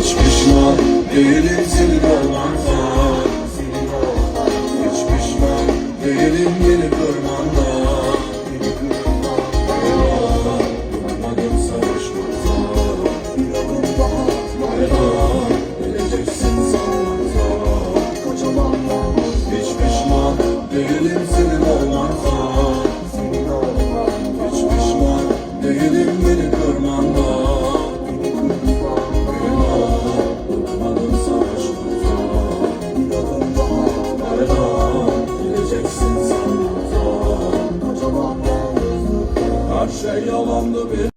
Hiç pişman değilim görmem şey yalandı bir